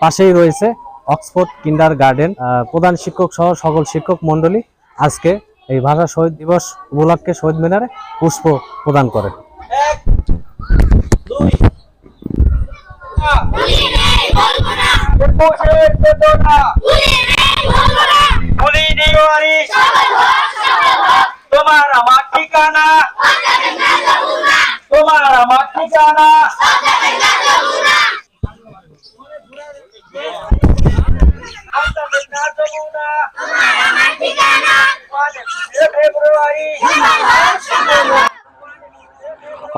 পাশেই রয়েছে অক্সফোর্ড কিন্ডার গার্ডেন প্রধান শিক্ষক সহ সকল শিক্ষক মণ্ডলী আজকে এই ভাষা শহীদ দিবস উপলক্ষে শহীদ মিনারে পুষ্প প্রদান করে। তোমার আমার ঠিকানা তোমার আমার ঠিকানা।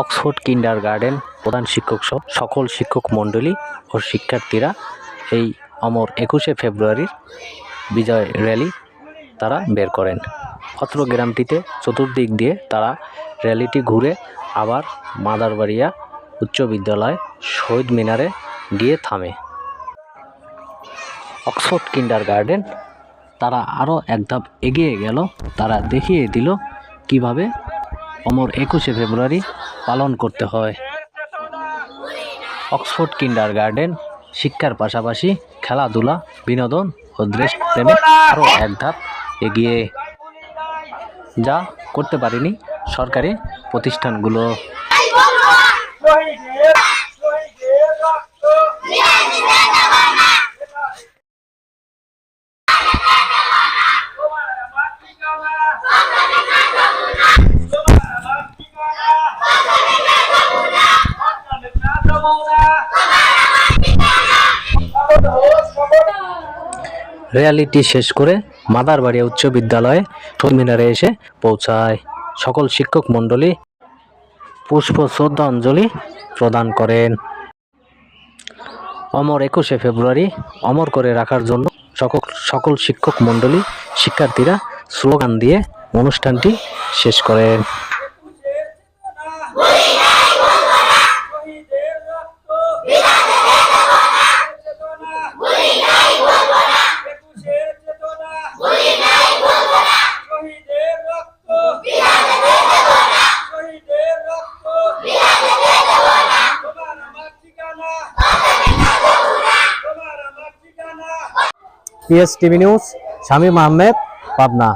অক্সফোর্ড কিন্ডার গার্ডেন প্রধান শিক্ষক সহ সকল শিক্ষক মণ্ডলী ও শিক্ষার্থীরা এই অমর একুশে ফেব্রুয়ারির বিজয় র্যালি তারা বের করেন। অত্র গ্রামটিতে চতুর্দিক দিয়ে তারা র্যালিটি ঘুরে আবার মাদারবাড়িয়া উচ্চ বিদ্যালয় শহীদ মিনারে গিয়ে থামে। অক্সফোর্ড কিন্ডার গার্ডেন তারা আরও এক ধাপ এগিয়ে গেল। তারা দেখিয়ে দিল কীভাবে অমর একুশে ফেব্রুয়ারি পালন করতে হয়। অক্সফোর্ড কিন্ডার গার্ডেন শিক্ষার পাশাপাশি খেলাধুলা, বিনোদন ও দেশ প্রেমে আরও এক ধাপ এগিয়ে যা করতে পারেনি সরকারি প্রতিষ্ঠানগুলো। রিয়ালিটি শেষ করে মাদারবাড়িয়া উচ্চ বিদ্যালয়ে মিনারে এসে পৌঁছায়। সকল শিক্ষক মণ্ডলী পুষ্প শ্রদ্ধাঞ্জলি প্রদান করেন। অমর একুশে ফেব্রুয়ারি অমর করে রাখার জন্য সকল সকল শিক্ষক মণ্ডলী শিক্ষার্থীরা স্লোগান দিয়ে অনুষ্ঠানটি শেষ করেন। PS TV news Shamim Ahmed Pabna